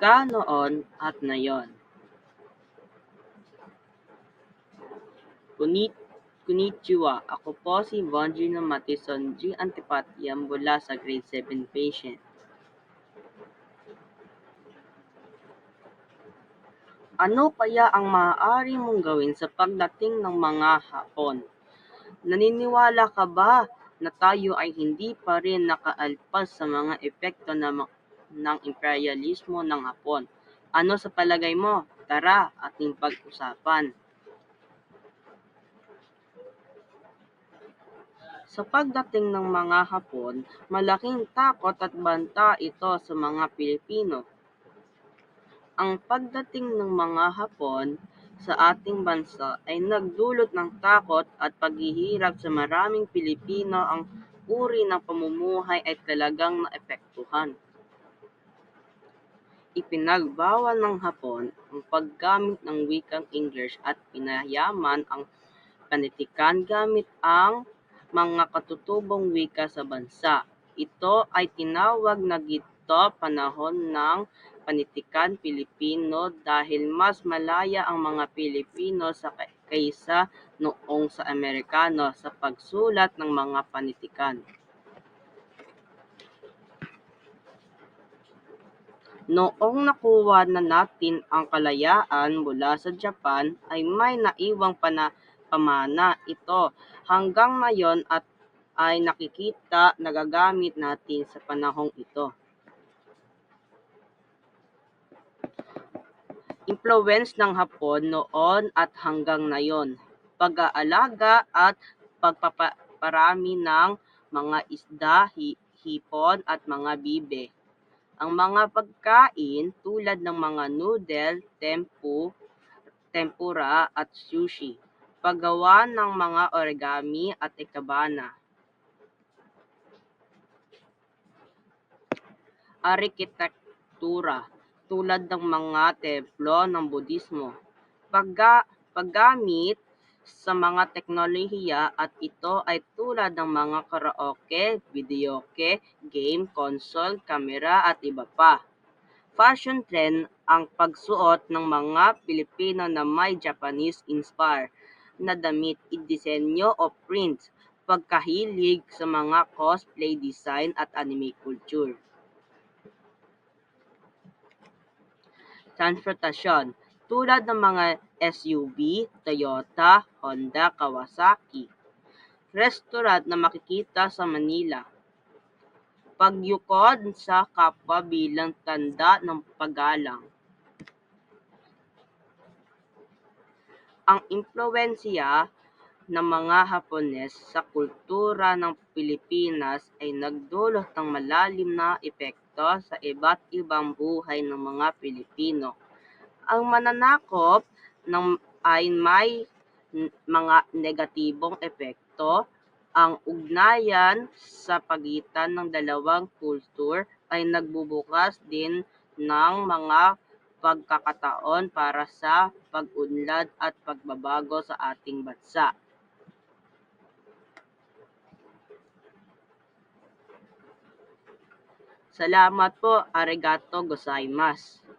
ka noon at ngayon. Kunit Konnichiwa, ako po si Bonjino Matison G. Antipatya mula sa grade 7 patient. Ano kaya ang maaari mong gawin sa pagdating ng mga hapon? Naniniwala ka ba na tayo ay hindi pa rin nakaalpas sa mga epekto ng, ng imperialismo ng hapon? Ano sa palagay mo? Tara, ating pag-usapan. Sa pagdating ng mga Hapon, malaking takot at banta ito sa mga Pilipino. Ang pagdating ng mga Hapon sa ating bansa ay nagdulot ng takot at paghihirap sa maraming Pilipino ang uri ng pamumuhay ay talagang naepektuhan. Ipinagbawal ng Hapon ang paggamit ng wikang English at pinayaman ang panitikan gamit ang mga katutubong wika sa bansa. Ito ay tinawag na gito panahon ng panitikan Pilipino dahil mas malaya ang mga Pilipino sa kaysa noong sa Amerikano sa pagsulat ng mga panitikan. Noong nakuha na natin ang kalayaan mula sa Japan ay may naiwang pana pamana ito hanggang ngayon at ay nakikita nagagamit natin sa panahong ito. Influence ng Hapon noon at hanggang ngayon, pag-aalaga at pagpaparami ng mga isda, hipon at mga bibe. Ang mga pagkain tulad ng mga noodle, tempu, tempura at sushi paggawa ng mga origami at ikebana. Arkitektura tulad ng mga templo ng Budismo. Pagga, paggamit sa mga teknolohiya at ito ay tulad ng mga karaoke, videoke, game, console, kamera at iba pa. Fashion trend ang pagsuot ng mga Pilipino na may Japanese inspire na damit, disenyo o prints, pagkahilig sa mga cosplay design at anime culture. Transportasyon tulad ng mga SUV, Toyota, Honda, Kawasaki. Restaurant na makikita sa Manila. Pagyukod sa kapwa bilang tanda ng paggalang. Ang impluwensiya ng mga Hapones sa kultura ng Pilipinas ay nagdulot ng malalim na epekto sa iba't ibang buhay ng mga Pilipino. Ang mananakop ng ay may mga negatibong epekto. Ang ugnayan sa pagitan ng dalawang kultur ay nagbubukas din ng mga pagkakataon para sa pag-unlad at pagbabago sa ating bansa. Salamat po, arigato gozaimasu.